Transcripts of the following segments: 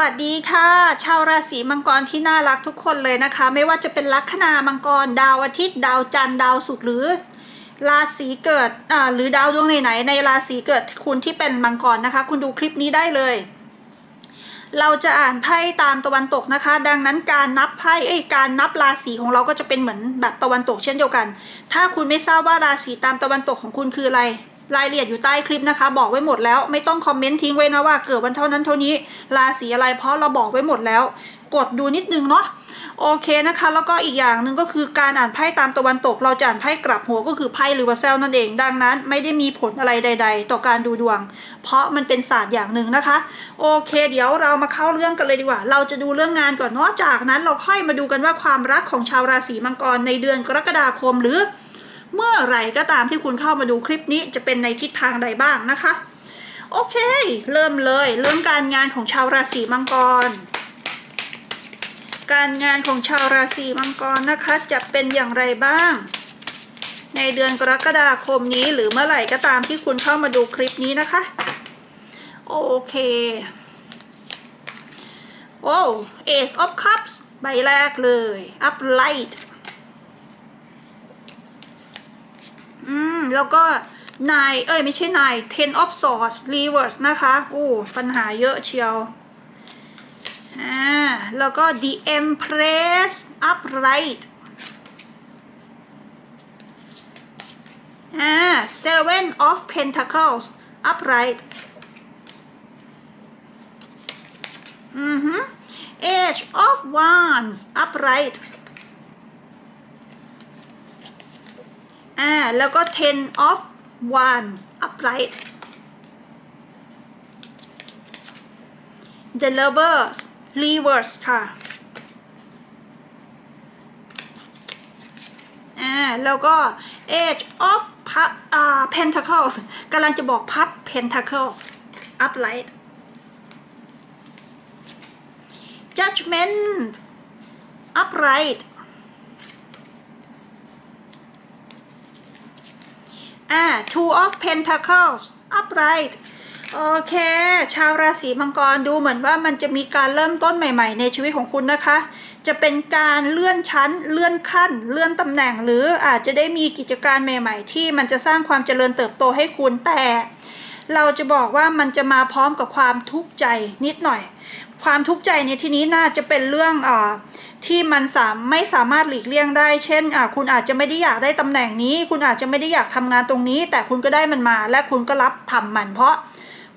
สวัสดีค่ะ ชาวราศีมังกรที่น่ารักทุกคนเลยนะคะ ไม่ว่าจะเป็นลัคนามังกร ดาวอาทิตย์ ดาวจันทร์ดาวศุกร์หรือ ราศีเกิดอ่าหรือดาวดวงไหนในราศีเกิดคุณที่เป็นมังกรนะคะ คุณดูคลิปนี้ได้เลย เราจะอ่านไพ่ตามตะวันตกนะคะ ดังนั้นการนับไพ่เอ้ยการนับราศีของเราก็จะเป็นเหมือนแบบตะวันตกเช่นเดียวกัน ถ้าคุณไม่ทราบว่าราศีตามตะวันตกของคุณคืออะไร รายละเอียดอยู่ใต้คลิปนะคะ บอกไว้หมดแล้วไม่ต้องคอมเมนต์ทิ้งไว้นะว่าเกิดวันเท่านั้นเท่านี้ราศีอะไรเพราะเราบอกไว้หมดแล้ว กดดูนิดนึงเนาะโอเคนะคะ แล้วก็อีกอย่างหนึ่งก็คือการอ่านไพ่ตามตะวันตก เราจะอ่านไพ่กลับหัวก็คือไพ่หรือว่าเซลนั่นเองดังนั้น ไม่ได้มีผลอะไรใด ๆ ต่อการดูดวง เพราะมันเป็นศาสตร์อย่างหนึ่งนะคะ โอเค เดี๋ยวเรามาเข้าเรื่องกันเลยดีกว่า เราจะดูเรื่องงานก่อนเนาะจากนั้นเราค่อยมาดูกันว่าความรักของชาวราศีมังกรในเดือนกรกฎาคมหรือ เมื่อไรก็ตามที่คุณเข้ามาดูคลิปนี้จะเป็นในทิศทางใดบ้างนะคะ โอเค เริ่มเลยเรื่องการงานของชาวราศีมังกร การงานของชาวราศีมังกรนะคะ จะเป็นอย่างไรบ้าง ในเดือนกรกฎาคมนี้หรือเมื่อไหร่ก็ตามที่คุณเข้ามาดูคลิปนี้นะคะ โอเคโอ้ Ace of Cups ใบแรกเลย Up อืม แล้วก็นายเอ้ย ไม่ใช่นาย ten of swords reverse นะคะโอ้ปัญหาเยอะเชียว อ่า แล้วก็ the empress upright อ่า seven of pentacles upright อือฮึ age of wands upright อ่าแล้วก็ ten of wands upright the lovers reverse ค่ะอ่าแล้วก็ age of Pu- อ่า pentacles กำลังจะบอกพับ pentacles upright judgment upright อ่า two of pentacles upright โอเค ชาวราศีมังกรดูเหมือนว่ามันจะมีการเริ่มต้นใหม่ ๆ ในชีวิตของคุณนะคะ จะเป็นการเลื่อนชั้น เลื่อนขั้น เลื่อนตำแหน่ง หรืออาจจะได้มีกิจการใหม่ ๆ ที่มันจะสร้างความเจริญเติบโตให้คุณแต่ เราจะบอกว่ามันจะมาพร้อมกับความทุกข์ใจนิดหน่อย ความทุกข์ใจในที่นี้น่าจะเป็นเรื่องอาที่มันสามไม่สามารถหลีกเลี่ยงได้ เช่นอ่าคุณอาจจะไม่ได้อยากได้ตำแหน่งนี้ คุณอาจจะไม่ได้อยากทำงานตรงนี้ แต่คุณก็ได้มันมา และคุณก็รับทำมัน เพราะ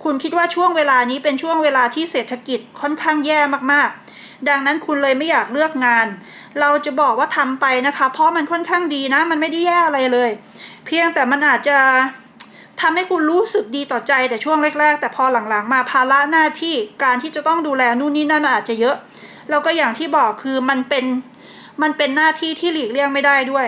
คุณคิดว่าช่วงเวลานี้เป็นช่วงเวลาที่เศรษฐกิจค่อนข้างแย่มากๆ ดังนั้นคุณเลยไม่อยากเลือกงาน เราจะบอกว่าทำไปนะคะ เพราะมันค่อนข้างดีนะ มันไม่ได้แย่อะไรเลย เพียงแต่มันอาจจะ ทำให้คุณรู้สึกดีต่อใจแต่ช่วงแรก ๆ แต่พอหลังๆ มาภาระหน้าที่การที่จะต้องดูแลนู่นนี่นั่นมันอาจจะเยอะ แล้วก็อย่างที่บอกคือมันเป็นมันเป็นหน้าที่ที่หลีกเลี่ยงไม่ได้ด้วย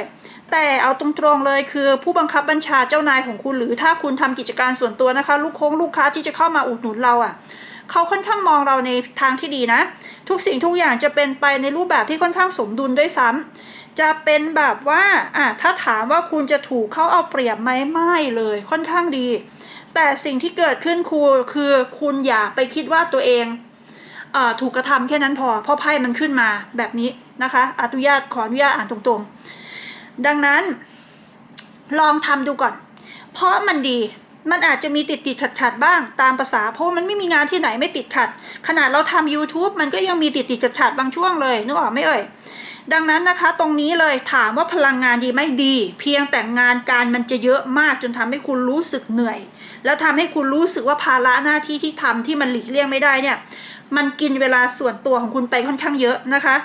แต่เอาตรงๆเลยคือผู้บังคับบัญชาเจ้านายของคุณหรือถ้าคุณทำกิจการส่วนตัวนะคะ ลูกค้งลูกค้าที่จะเข้ามาอุดหนุนเราอะ่ะ เขาค่อนข้างมองเราในทางที่ดีนะ ทุกสิ่งทุกอย่างจะเป็นไปในรูปแบบที่ค่อนข้างสมดุลด้วยซ้ำจะเป็นแบบว่าอะถ้าถามว่าคุณจะถูกเขาเอาเปรียบไหมไม่เลยค่อนข้างดี แต่สิ่งที่เกิดขึ้นครูคือคุณอย่าไปคิดว่าตัวเองเอ่อถูกกระทำแค่นั้นพอเพราะไพ่มันขึ้นมาแบบนี้นะคะอนุญาตขออนุญาตอ่านตรงๆ ดังนั้น ลองทำดูก่อน เพราะมันดี มันอาจจะมีติดติดขัดขัดบ้างตามภาษาเพราะมันไม่มีงานที่ไหนไม่ติดขัด ขนาดเราทำ YouTube มันก็ยังมีติดติดขัดขัดบางช่วงเลยนึกออกไหมเอ่ยดังนั้นนะคะตรงนี้เลยถามว่าพลังงานดีไหมดี เพียงแต่งานการมันจะเยอะมากจนทำให้คุณรู้สึกเหนื่อย แล้วทำให้คุณรู้สึกว่าภาระหน้าที่ที่ทำที่มันหลีกเลี่ยงไม่ได้เนี่ยมันกินเวลาส่วนตัวของคุณไปค่อนข้างเยอะนะคะ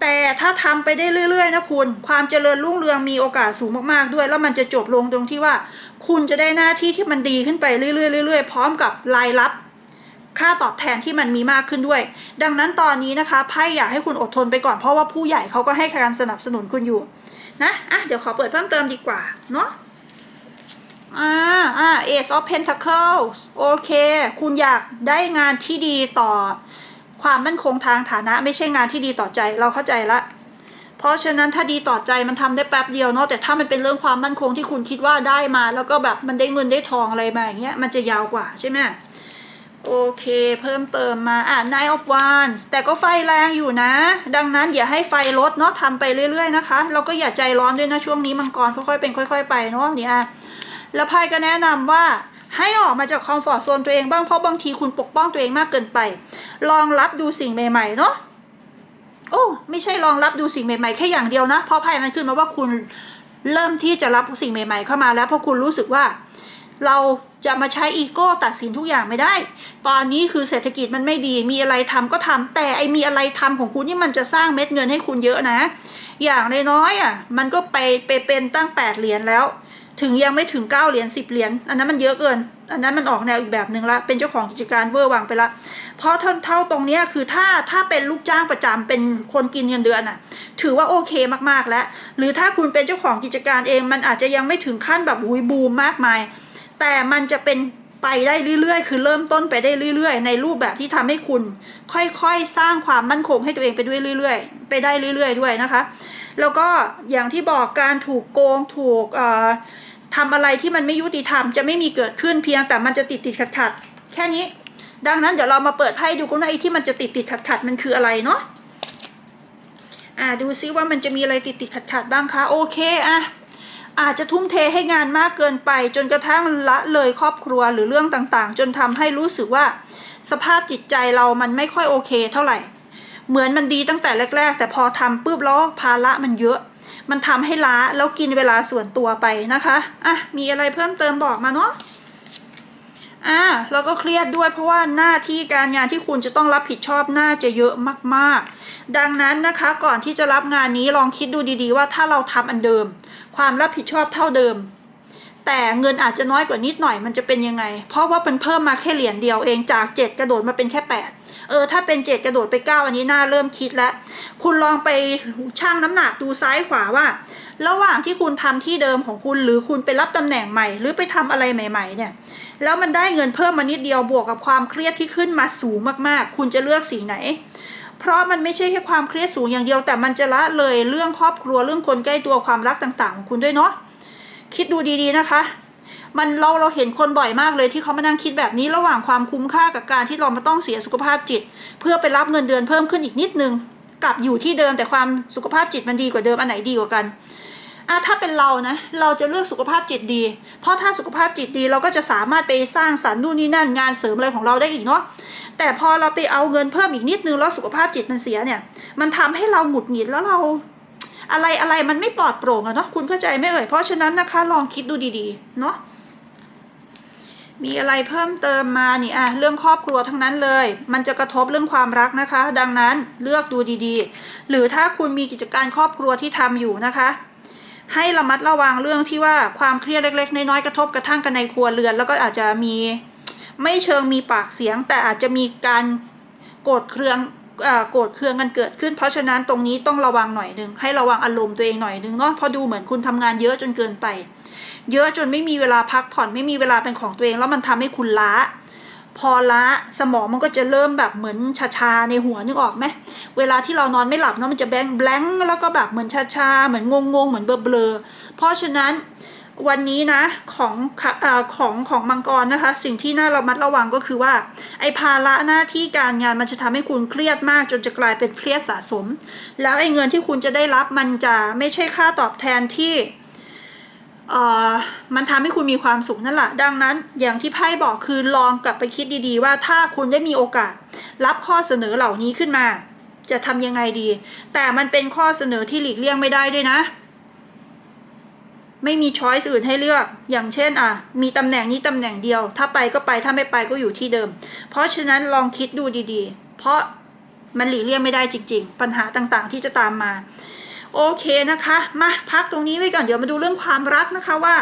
แต่ถ้าทำไปได้เรื่อยๆนะคุณ ความเจริญรุ่งเรืองมีโอกาสสูงมากๆด้วย แล้วมันจะจบลงตรงที่ว่า คุณจะได้หน้าที่ที่มันดีขึ้นไปเรื่อยๆเรื่อยๆพร้อมกับรายรับค่าตอบแทนที่มันมีมากขึ้นด้วย ดังนั้นตอนนี้นะคะไพ่อยากให้คุณอดทนไปก่อนเพราะว่าผู้ใหญ่เขาก็ให้การสนับสนุนคุณอยู่นะอะเดี๋ยวขอเปิดเพิ่มเติมดีกว่าเนาะอ่าอ่า Ace of Pentacles โอเค คุณอยากได้งานที่ดีต่อความมั่นคงทางฐานะ ไม่ใช่งานที่ดีต่อใจเราเข้าใจละ เพราะฉะนั้นถ้าดีต่อใจมันทำได้แป๊บเดียวเนาะแต่ถ้ามันเป็นเรื่องความมั่นคงที่คุณคิดว่าได้มา แล้วก็แบบมันได้เงินได้ทองอะไรมาอย่างเงี้ยมันจะยาวกว่าใช่ไหมโอเค เพิ่มเติมมาอะ Nine of Wands แต่ก็ไฟแรงอยู่นะ ดังนั้นอย่าให้ไฟลดเนาะทำไปเรื่อย ๆ นะคะ เราก็อย่าใจร้อนด้วยนะ ช่วงนี้มังกรค่อยๆเป็นค่อย ๆ ไปเนาะนี่อะแล้วไพ่ก็แนะนำว่าให้ออกมาจากคอมฟอร์ทโซนตัวเองบ้างเพราะบางทีคุณปกป้องตัวเองมากเกินไป ลองรับดูสิ่งใหม่ ๆ เนาะ โอ้ไม่ใช่ลองรับดูสิ่งใหม่ๆแค่อย่างเดียวนะเพราะไพ่มันขึ้นมาว่าคุณเริ่มที่จะรับสิ่งใหม่ ๆ เข้ามาแล้วเพราะคุณรู้สึกว่า เราจะมาใช้อีโก้ตัดสินทุกอย่างไม่ได้ ตอนนี้คือเศรษฐกิจมันไม่ดี มีอะไรทำก็ทำแต่ไอมีอะไรทำของคุณนี่มันจะสร้างเม็ดเงินให้คุณเยอะนะ อย่างน้อยๆอะ มันก็ไปไปเป็นตั้งแปดเหรียญแล้ว ถึงยังไม่ถึงเก้าเหรียญสิบเหรียญอันนั้นมันเยอะเกิน อันนั้นมันออกแนวอีกแบบหนึ่งละเป็นเจ้าของกิจการเวอร์วังไปละ เพราะเท่าเท่าตรงนี้คือถ้าถ้าเป็นลูกจ้างประจำเป็นคนกินเงินเดือนอะ ถือว่าโอเคมากๆแล้ว หรือถ้าคุณเป็นเจ้าของกิจการเอง มันอาจจะยังไม่ถึงขั้นแบบหุยบูมมากมาย แต่มันจะเป็นไปได้เรื่อยๆ คือเริ่มต้นไปได้เรื่อยๆ ในรูปแบบที่ทำให้คุณ ค่อยๆ สร้างความมั่นคงให้ตัวเองไปด้วยเรื่อย ๆ ไปได้เรื่อย ๆ ด้วยนะคะ แล้วก็อย่างที่บอกการถูกโกงถูกทำอะไรที่มันไม่ยุติธรรมจะไม่มีเกิดขึ้นเพียงแต่มันจะติดติดขัดขัดแค่นี้ ดังนั้นเดี๋ยวเรามาเปิดไพ่ดูกันว่าไอ้ที่มันจะติดติดขัดขัดมันคืออะไรเนาะอ่าดูซิว่ามันจะมีอะไรติดติดขัดขัดบ้างคะโอเคอะอาจจะทุ่มเทให้งานมากเกินไป จนกระทั่งละเลยครอบครัวหรือเรื่องต่างๆ จนทำให้รู้สึกว่า สภาพจิตใจเรามันไม่ค่อยโอเคเท่าไหร่ เหมือนมันดีตั้งแต่แรก ๆ แต่พอทำปุ๊บแล้วภาระมันเยอะ มันทำให้ล้าแล้วกินเวลาส่วนตัวไปนะคะอะมีอะไรเพิ่มเติมบอกมาเนาะอ่าแล้วก็เครียดด้วยเพราะว่าหน้าที่การงานที่คุณจะต้องรับผิดชอบน่าจะเยอะมากๆ ดังนั้นนะคะก่อนที่จะรับงานนี้ลองคิดดูดีๆ ว่าถ้าเราทำอันเดิม ความรับผิดชอบเท่าเดิม แต่เงินอาจจะน้อยกว่านิดหน่อยมันจะเป็นยังไง เพราะว่ามันเพิ่มมาแค่เหรียญเดียวเองจากเจ็ดกระโดดมาเป็นแค่แปด เออถ้าเป็นเจ็ดกระโดดไปเก้าอันนี้น่าเริ่มคิดแล้ว คุณลองไปชั่งน้ำหนักดูซ้ายขวาว่า ระหว่างที่คุณทำที่เดิมของคุณหรือคุณไปรับตำแหน่งใหม่ หรือไปทำอะไรใหม่ ๆ เนี่ย แล้วมันได้เงินเพิ่มมานิดเดียวบวกกับความเครียดที่ขึ้นมาสูงมากๆ คุณจะเลือกสิ่งไหนเพราะมันไม่ใช่แค่ความเครียดสูงอย่างเดียวแต่มันจะละเลยเรื่องครอบครัวเรื่องคนใกล้ตัวความรักต่าง ๆ ของคุณด้วยเนาะคิดดูดีๆนะคะ มันเราเราเห็นคนบ่อยมากเลยที่เขามานั่งคิดแบบนี้ระหว่างความคุ้มค่ากับการที่เรามาต้องเสียสุขภาพจิต เพื่อไปรับเงินเดือนเพิ่มขึ้นอีกนิดนึงกลับอยู่ที่เดิมแต่ความสุขภาพจิตมันดีกว่าเดิมอันไหนดีกว่ากันอะถ้าเป็นเรานะ เราจะเลือกสุขภาพจิตดี เพราะถ้าสุขภาพจิตดีเราก็จะสามารถไปสร้างสรรค์นู่นนี่นั่นงานเสริมอะไรของเราได้อีกเนาะ แต่พอเราไปเอาเงินเพิ่มอีกนิดนึงแล้วสุขภาพจิตมันเสียเนี่ย มันทำให้เราหงุดหงิดแล้วเรา อะไรอะไรมันไม่ปลอดโปร่งอะเนาะ คุณเข้าใจไหมเอ่ย เพราะฉะนั้นนะคะลองคิดดูดีๆ เนาะ มีอะไรเพิ่มเติมมานี่อะเรื่องครอบครัวทั้งนั้นเลย มันจะกระทบเรื่องความรักนะคะ ดังนั้นเลือกดูดีๆ หรือถ้าคุณมีกิจการครอบครัวที่ทำอยู่นะคะ ให้ระมัดระวังเรื่องที่ว่าความเครียดเล็ก ๆ น้อยๆกระทบกระทั่งกันในครัวเรือน แล้วก็อาจจะมีไม่เชิงมีปากเสียง แต่อาจจะมีการโกรธเคืองอ่อโกรธเคืองกันเกิดขึ้น เพราะฉะนั้นตรงนี้ต้องระวังหน่อยหนึงให้ระวังอารมณ์ตัวเองหน่อยหนึงเนาะพราะดูเหมือนคุณทำงานเยอะจนเกินไป เยอะจนไม่มีเวลาพักผ่อนไม่มีเวลาเป็นของตัวเอง แล้วมันทำให้คุณล้า พอล้าสมองมันก็จะเริ่มแบบเหมือนชาๆในหัวนึกออกไหมเวลาที่เรานอนไม่หลับเนาะมันจะแบงแบงแล้วก็แบบเหมือนชาๆเหมือนงงๆเหมือนเบลอๆเพราะฉะนั้นวันนี้นะของอของของมังกรนะคะ สิ่งที่น่าระมัดระวังก็คือว่า ไอ้ภาระหน้าที่การงานมันจะทำให้คุณเครียดมากจนจะกลายเป็นเครียดสะสม แล้วไอ้เงินที่คุณจะได้รับมันจะไม่ใช่ค่าตอบแทนที่ มันทำให้คุณมีความสุขนั่นแหละดังนั้นอย่างที่ไพ่บอกคือลองกลับไปคิดดีๆ ว่าถ้าคุณได้มีโอกาส รับข้อเสนอเหล่านี้ขึ้นมา จะทำยังไงดี แต่มันเป็นข้อเสนอที่หลีกเลี่ยงไม่ได้ด้วยนะ ไม่มีช้อยส์อื่นให้เลือก อย่างเช่น อะ มีตำแหน่งนี้ตำแหน่งเดียว ถ้าไปก็ไปถ้าไม่ไปก็อยู่ที่เดิม เพราะฉะนั้นลองคิดดูดีๆ เพราะมันหลีกเลี่ยงไม่ได้จริง ๆ ปัญหาต่างๆ ที่จะตามมา โอเคนะคะ มาพักตรงนี้ไว้ก่อนเดี๋ยวมาดูเรื่องความรักนะคะว่า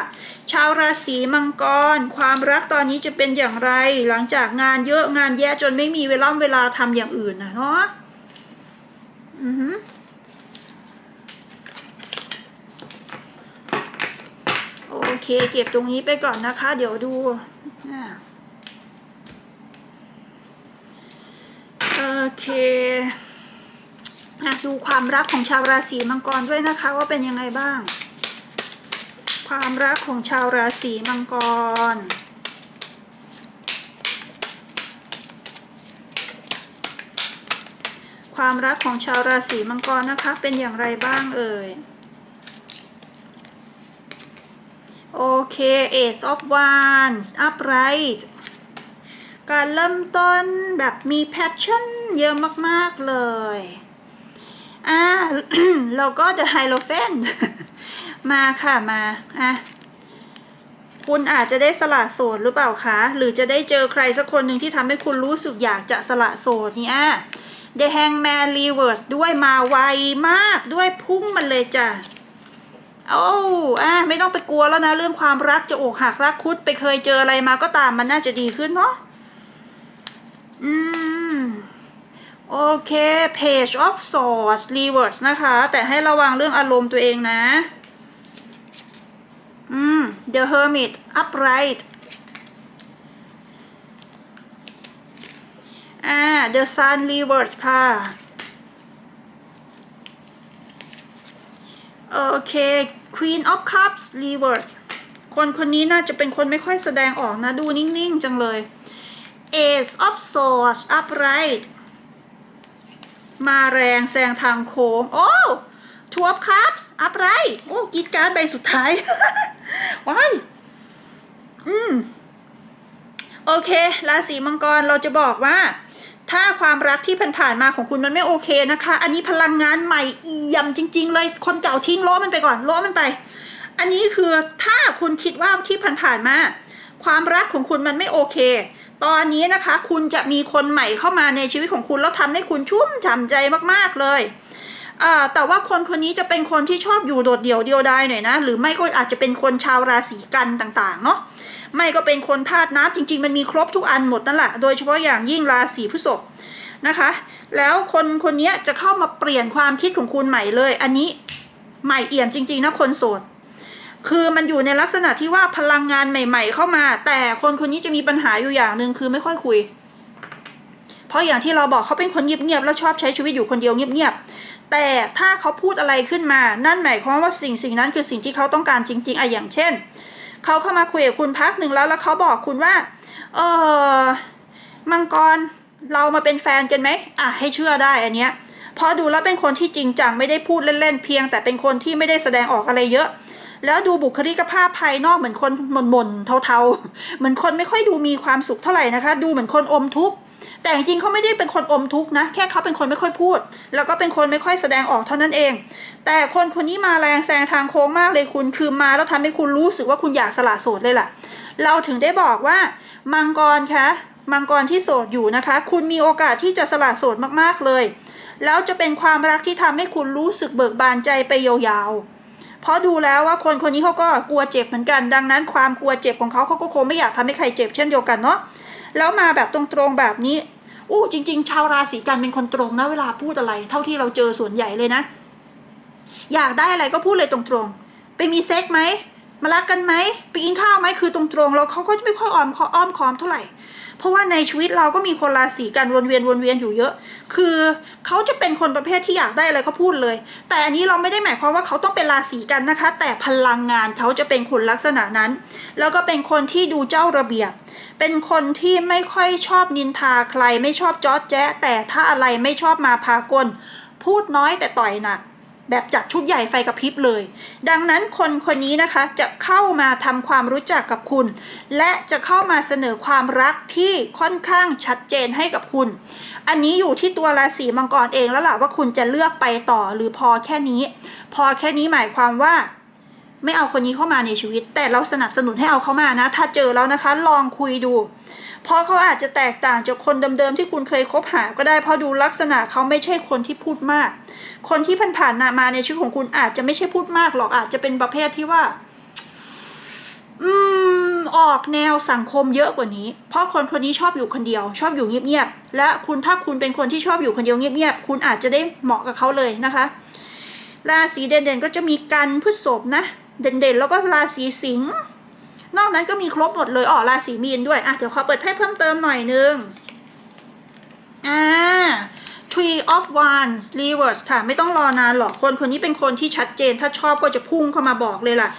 ชาวราศีมังกร ความรักตอนนี้จะเป็นอย่างไร หลังจากงานเยอะงานแย่จนไม่มีเวลาเวลาทำอย่างอื่นนะเนาะอือหือโอเคเก็บตรงนี้ไปก่อนนะคะ เดี๋ยวดูโอเค นะดูความรักของชาวราศีมังกรด้วยนะคะว่าเป็นยังไงบ้าง ความรักของชาวราศีมังกร ความรักของชาวราศีมังกรนะคะ เป็นอย่างไรบ้างเอ่ยโอเค Ace of Wands upright การเริ่มต้นแบบมีแพชชั่นเยอะมาก ๆ เลย อ่าแล้วก็ The Hierophant มาค่ะมาอะคุณอาจจะได้สละโสดหรือเปล่าคะหรือจะได้เจอใครสักคนหนึ่งที่ทำให้คุณรู้สึกอยากจะสละโสดเนี่ย The Hangman Reverse ด้วยมาไวมากด้วยพุ่งมันเลยจ้ะโอ้อะไม่ต้องไปกลัวแล้วนะ เรื่องความรักจะอกหักรักคุดไปเคยเจออะไรมาก็ตามมันน่าจะดีขึ้นเนาะอืม โอเค Page of Swords Reverse นะคะ แต่ให้ระวังเรื่องอารมณ์ตัวเองนะ อืม The Hermit upright อ่า The Sun reverse ค่ะ โอเค Queen of Cups reverse คนคนนี้น่าจะเป็นคนไม่ค่อยแสดงออกนะ ดูนิ่ง ๆ จังเลย Ace of Swords upright มาแรงแซงทางโค้ง โอ้ Two of Cups upright โอ้กรีดการใบสุดท้าย ว้ายอืม โอเค ราศีมังกรเราจะบอกว่า ถ้าความรักที่ผ่านๆมาของคุณมันไม่โอเคนะคะ อันนี้พลังงานใหม่เอี่ยมจริง ๆ เลย คนเก่าทิ้งล้อมันไปก่อนล้อมันไป อันนี้คือถ้าคุณคิดว่าที่ผ่านๆมา ความรักของคุณมันไม่โอเค ตอนนี้นะคะคุณจะมีคนใหม่เข้ามาในชีวิตของคุณแล้วทำให้คุณชุ่มฉ่ำใจมากๆเลยอ่าแต่ว่าคนคนนี้จะเป็นคนที่ชอบอยู่โดดเดี่ยวเดียวดายหน่อยนะ หรือไม่ก็อาจจะเป็นคนชาวราศีกันต่างๆเนาะไม่ก็เป็นคนธาตุน้ำจริง ๆ มันมีครบทุกอันหมดนั่นแหละโดยเฉพาะอย่างยิ่งราศีพฤษภนะคะ แล้วคนคนนี้จะเข้ามาเปลี่ยนความคิดของคุณใหม่เลย อันนี้ใหม่เอี่ยมจริง ๆ นะคนโสด คือมันอยู่ในลักษณะที่ว่าพลังงานใหม่ ๆ เข้ามา แต่คนคนนี้จะมีปัญหาอยู่อย่างหนึ่งคือไม่ค่อยคุย เพราะอย่างที่เราบอกเขาเป็นคนเงียบๆแล้วชอบใช้ชีวิตอยู่คนเดียวเงียบๆแต่ถ้าเขาพูดอะไรขึ้นมา นั่นหมายความว่าสิ่งสิ่งนั้นคือสิ่งที่เขาต้องการจริงๆอะอย่างเช่นเขาเข้ามาคุยกับคุณพักหนึ่งแล้วแล้วเขาบอกคุณว่า เออมังกรเรามาเป็นแฟนกันไหมอะให้เชื่อได้อันเนี้ยเพราะดูแล้วเป็นคนที่จริงจังไม่ได้พูดเล่นๆเพียง แต่เป็นคนที่ไม่ได้แสดงออกอะไรเยอะ แล้วดูบุคลิกภาพภายนอกเหมือนคนหม่นๆเทาๆ เหมือนคนไม่ค่อยดูมีความสุขเท่าไหร่นะคะ ดูเหมือนคนอมทุกข์แต่จริงๆเขาไม่ได้เป็นคนอมทุกข์นะ แค่เขาเป็นคนไม่ค่อยพูด แล้วก็เป็นคนไม่ค่อยแสดงออกเท่านั้นเอง แต่คนคนนี้มาแรงแซงทางโค้งมากเลยคุณ คือมาแล้วทำให้คุณรู้สึกว่าคุณอยากสละโสดเลยล่ะ เราถึงได้บอกว่ามังกรคะ มังกรที่โสดอยู่นะคะ คุณมีโอกาสที่จะสละโสดมากๆเลย แล้วจะเป็นความรักที่ทำให้คุณรู้สึกเบิกบานใจไปยาวๆ เพราะดูแล้วว่าคนคนนี้เขาก็กลัวเจ็บเหมือนกัน ดังนั้นความกลัวเจ็บของเขาเขาก็คงไม่อยากทำให้ใครเจ็บเช่นเดียวกันเนาะแล้วมาแบบตรงๆแบบนี้อู้จริง ๆ ชาวราศีกันเป็นคนตรงนะเวลาพูดอะไร เท่าที่เราเจอส่วนใหญ่เลยนะ อยากได้อะไรก็พูดเลยตรงๆ ไปมีเซ็กไหมมารักกันไหมไปกินข้าวไหมคือตรงๆแล้วเขาก็จะไม่ค่อยอ้อมขออ้อมคอมเท่าไหร่ เพราะว่าในชีวิตเราก็มีคนราศีกันวนเวียนวนเวียนอยู่เยอะ คือเขาจะเป็นคนประเภทที่อยากได้อะไรก็พูดเลย แต่อันนี้เราไม่ได้หมายความว่าเขาต้องเป็นราศีกันนะคะ แต่พลังงานเขาจะเป็นคนลักษณะนั้น แล้วก็เป็นคนที่ดูเจ้าระเบียบ เป็นคนที่ไม่ค่อยชอบนินทาใคร ไม่ชอบจอดแจ๊แต่ถ้าอะไรไม่ชอบมาพากล พูดน้อยแต่ต่อยหนัก แบบจัดชุดใหญ่ไฟกระพริบเลย ดังนั้นคนคนนี้นะคะจะเข้ามาทำความรู้จักกับคุณ และจะเข้ามาเสนอความรักที่ค่อนข้างชัดเจนให้กับคุณ อันนี้อยู่ที่ตัวราศีมังกรเองแล้วล่ะว่าคุณจะเลือกไปต่อหรือพอแค่นี้ พอแค่นี้หมายความว่า ไม่เอาคนนี้เข้ามาในชีวิต แต่เราสนับสนุนให้เอาเข้ามานะ ถ้าเจอแล้วนะคะ ลองคุยดู เพราะเขาอาจจะแตกต่างจากคนเดิมๆที่คุณเคยคบหาก็ได้เพราะดูลักษณะเขาไม่ใช่คนที่พูดมาก คนที่ผ่านๆมาในชีวิตของคุณอาจจะไม่ใช่พูดมากหรอกอาจจะเป็นประเภทที่ว่า อืมออกแนวสังคมเยอะกว่านี้ เพราะคนคนนี้ชอบอยู่คนเดียว ชอบอยู่เงียบๆและคุณถ้าคุณเป็นคนที่ชอบอยู่คนเดียวเงียบๆคุณอาจจะได้เหมาะกับเขาเลยนะคะราศีเด่นๆก็จะมีกันพฤษภนะ เด่นๆ แล้วก็ราศีสิงห์ นอกนั้นก็มีครบหมดเลยอ๋อราศีมีนด้วยอะเดี๋ยวขอเปิดไพ่เพิ่มเติมหน่อยนึงอ่า Tree of Wands Reverse ค่ะ ไม่ต้องรอนานหรอกคนคนนี้เป็นคนที่ชัดเจน ถ้าชอบก็จะพุ่งเข้ามาบอกเลยล่ะ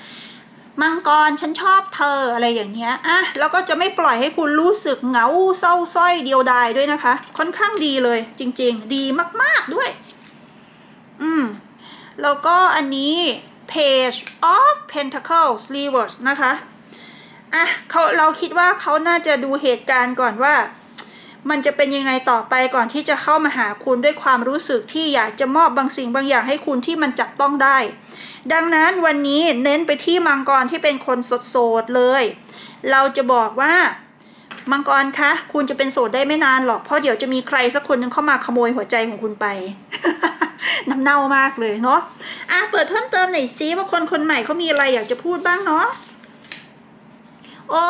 มังกรฉันชอบเธออะไรอย่างเงี้ยอะแล้วก็จะไม่ปล่อยให้คุณรู้สึกเหงาเศร้าส้อยเดียวดายด้วยนะคะ ค่อนข้างดีเลย จริง ๆ ดีมาก ๆด้วย อืม แล้วก็อันนี้ page of pentacles reverse นะคะ อะเขาเราคิดว่าเขาน่าจะดูเหตุการณ์ก่อนว่า มันจะเป็นยังไงต่อไปก่อนที่จะเข้ามาหาคุณด้วยความรู้สึกที่อยากจะมอบบางสิ่งบางอย่างให้คุณที่มันจับต้องได้ ดังนั้นวันนี้เน้นไปที่มังกรที่เป็นคนโสดๆเลย เราจะบอกว่ามังกรคะ คุณจะเป็นโสดได้ไม่นานหรอก เพราะเดี๋ยวจะมีใครสักคนหนึ่งเข้ามาขโมยหัวใจของคุณไป น้ำเน่ามากเลยเนาะ อะ เปิดเพิ่มเติมหน่อยซิว่าคนคนใหม่เขามีอะไรอยากจะพูดบ้างเนาะ โอ้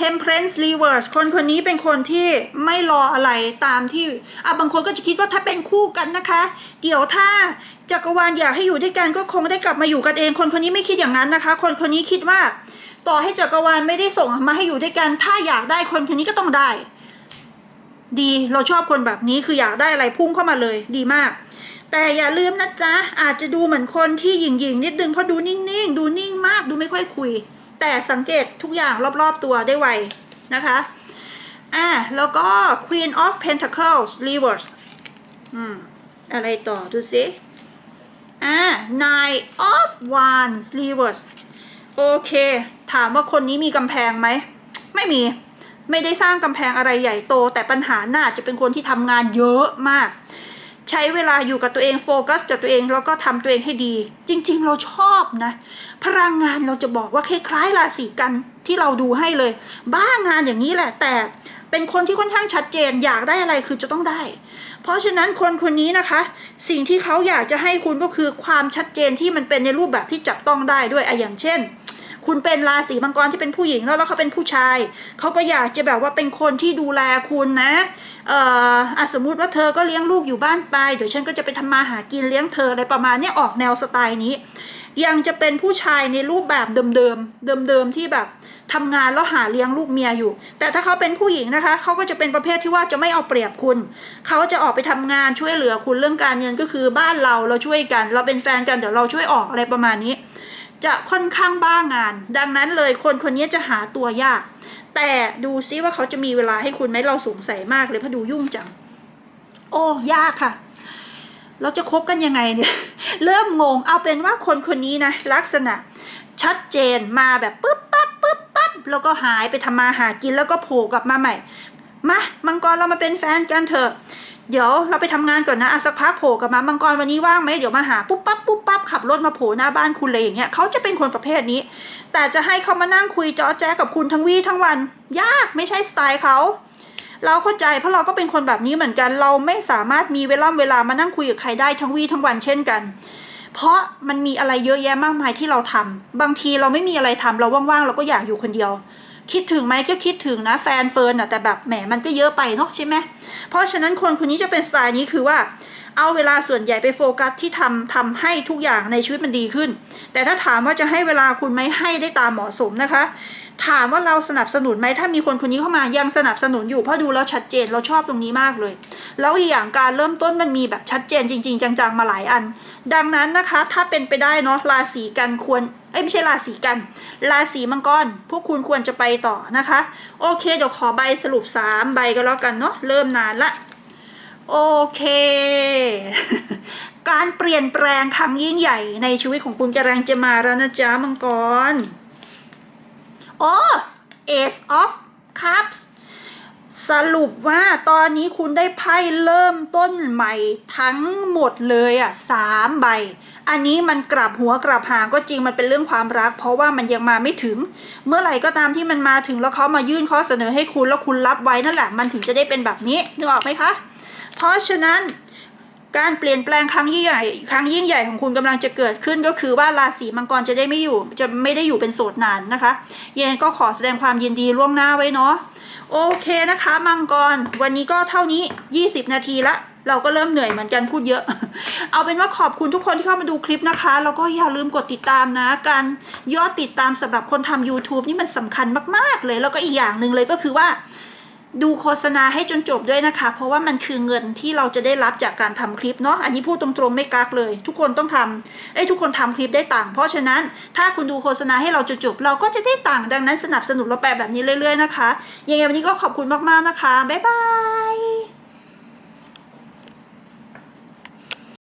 Temperance Reverse คนคนนี้เป็นคนที่ไม่รออะไรตามที่อะบางคนก็จะคิดว่าถ้าเป็นคู่กันนะคะ เดี๋ยวถ้าจักรวาลอยากให้อยู่ด้วยกันก็คงได้กลับมาอยู่กันเอง คนคนนี้ไม่คิดอย่างนั้นนะคะ คนคนนี้คิดว่า ต่อให้จักรวาลไม่ได้ส่งมาให้อยู่ด้วยกัน ถ้าอยากได้คนคนนี้ก็ต้องได้ ดีเราชอบคนแบบนี้คืออยากได้อะไรพุ่งเข้ามาเลย ดีมาก แต่อย่าลืมนะจ๊ะอาจจะดูเหมือนคนที่หยิ่งๆนิดนึงเพราะดูนิ่งๆ ดูนิ่งมากดูไม่ค่อยคุย แต่สังเกตทุกอย่างรอบๆตัวได้ไวนะคะ อะแล้วก็ Queen of Pentacles reverse อืม อะไรต่อ ดูสิอ่า Nine of Wands reverse โอเค ถามว่าคนนี้มีกำแพงไหม ไม่มี ไม่ได้สร้างกำแพงอะไรใหญ่โต แต่ปัญหาน่าจะเป็นคนที่ทำงานเยอะมาก ใช้เวลาอยู่กับตัวเองโฟกัสกับตัวเองแล้วก็ทำตัวเองให้ดี จริง ๆ เราชอบนะ พลังงานเราจะบอกว่าคล้ายๆราศีกันที่เราดูให้เลย บ้างานอย่างนี้แหละ แต่เป็นคนที่ค่อนข้างชัดเจนอยากได้อะไรคือจะต้องได้ เพราะฉะนั้นคนคนนี้นะคะ สิ่งที่เขาอยากจะให้คุณก็คือความชัดเจนที่มันเป็นในรูปแบบที่จับต้องได้ด้วยอะอย่างเช่น คุณเป็นราศีมังกรที่เป็นผู้หญิงแล้วแล้วเขาเป็นผู้ชายเขาก็อยากจะแบบว่าเป็นคนที่ดูแลคุณนะเอ่ออสมมุติว่าเธอก็เลี้ยงลูกอยู่บ้านไปเดี๋ยวฉันก็จะไปทำมาหากินเลี้ยงเธออะไรประมาณนี้ออกแนวสไตล์นี้ ยังจะเป็นผู้ชายในรูปแบบเดิมๆ เดิมๆ ที่แบบทำงานแล้วหาเลี้ยงลูกเมียอยู่ แต่ถ้าเขาเป็นผู้หญิงนะคะเขาก็จะเป็นประเภทที่ว่าจะไม่เอาเปรียบคุณ เขาจะออกไปทำงานช่วยเหลือคุณเรื่องการเงินก็คือบ้านเราเราช่วยกัน เราเป็นแฟนกันเดี๋ยวเราช่วยออกอะไรประมาณนี้ จะค่อนข้างบ้างาน ดังนั้นเลยคนคนนี้จะหาตัวยาก แต่ดูซิว่าเขาจะมีเวลาให้คุณไหมเราสงสัยมากเลยเพราะดูยุ่งจัง โอ้ยากค่ะ เราจะคบกันยังไงเนี่ย เริ่มงง เอาเป็นว่าคนคนนี้นะลักษณะ ชัดเจนมาแบบปุ๊บปั๊บปุ๊บปั๊บแล้วก็หายไปทำมาหากินแล้วก็โผล่กลับมาใหม่ มามังกรเรามาเป็นแฟนกันเถอะ เดี๋ยวเราไปทำงานก่อนนะอะสักพักโผล่กลับมามังกรวันนี้ว่างไหมเดี๋ยวมาหาปุ๊บปั๊บปุ๊บปั๊บขับรถมาโผล่หน้าบ้านคุณเลยอย่างเงี้ยเขาจะเป็นคนประเภทนี้ แต่จะให้เขามานั่งคุยจ้อแจ๊กับคุณทั้งวี่ทั้งวัน ยากไม่ใช่สไตล์เขา เราเข้าใจเพราะเราก็เป็นคนแบบนี้เหมือนกัน เราไม่สามารถมีเวลาเวลามานั่งคุยกับใครได้ทั้งวี่ทั้งวันเช่นกัน เพราะมันมีอะไรเยอะแยะมากมายที่เราทำบางทีเราไม่มีอะไรทำเราว่างๆเราก็อยากอยู่คนเดียว คิดถึงไหมก็คิดถึงนะแฟนเฟิร์นอะแต่แบบแหมมันก็เยอะไปเนาะใช่ไหมเพราะฉะนั้นคนคนนี้จะเป็นสไตล์นี้คือว่าเอาเวลาส่วนใหญ่ไปโฟกัสที่ทำทำให้ทุกอย่างในชีวิตมันดีขึ้น แต่ถ้าถามว่าจะให้เวลาคุณไหมให้ได้ตามเหมาะสมนะคะ ถามว่าเราสนับสนุนไหมถ้ามีคนคนนี้เข้ามายังสนับสนุนอยู่เพราะดูแล้วชัดเจนเราชอบตรงนี้มากเลย แล้วอีกอย่างการเริ่มต้นมันมีแบบชัดเจนจริง ๆ จังๆมาหลายอัน ดังนั้นนะคะ ถ้าเป็นไปได้เนาะราศีกันควรเอ้ยไม่ใช่ราศีกัน ราศีมังกรพวกคุณควรจะไปต่อนะคะ โอเคเดี๋ยวขอใบสรุป 3 ใบก็แล้วกันเนาะเริ่มนานละโอเค การเปลี่ยนแปลงครั้งยิ่งใหญ่ในชีวิตของคุณกำลังจะมาแล้วนะจ๊ะมังกร โอ้ Ace of Cups สรุปว่าตอนนี้คุณได้ไพ่เริ่มต้นใหม่ทั้งหมดเลยอะสามใบ อันนี้มันกลับหัวกลับหางก็จริงมันเป็นเรื่องความรัก เพราะว่ามันยังมาไม่ถึง เมื่อไหร่ก็ตามที่มันมาถึงแล้วเขามายื่นข้อเสนอให้คุณแล้วคุณรับไว้นั่นแหละ มันถึงจะได้เป็นแบบนี้นึกออกไหมคะ เพราะฉะนั้น การเปลี่ยนแปลงครั้งยิ่งใหญ่ครั้งยิ่งใหญ่ของคุณกำลังจะเกิดขึ้นก็คือว่าราศีมังกรจะได้ไม่อยู่จะไม่ได้อยู่เป็นโสดนานนะคะยังไงก็ขอแสดงความยินดีล่วงหน้าไว้เนาะโอเคนะคะมังกรวันนี้ก็เท่านี้ 20 นาทีละเราก็เริ่มเหนื่อยเหมือนกันพูดเยอะ เอาเป็นว่าขอบคุณทุกคนที่เข้ามาดูคลิปนะคะ แล้วก็อย่าลืมกดติดตามนะ การยอดติดตามสำหรับคนทำ YouTube นี่มันสำคัญมาก ๆ เลย แล้วก็อีกอย่างหนึ่งเลยก็คือว่า ดูโฆษณาให้จนจบด้วยนะคะ เพราะว่ามันคือเงินที่เราจะได้รับจากการทำคลิปเนาะอันนี้พูดตรงๆไม่กักเลย ทุกคนต้องทำเอ้ยทุกคนทำคลิปได้ตังค์เพราะฉะนั้นถ้าคุณดูโฆษณาให้เราจนจบเราก็จะได้ตังค์ดังนั้นสนับสนุนเราแปลแบบนี้เรื่อยๆนะคะยังไงวันนี้ก็ขอบคุณมากๆนะคะบ๊ายบาย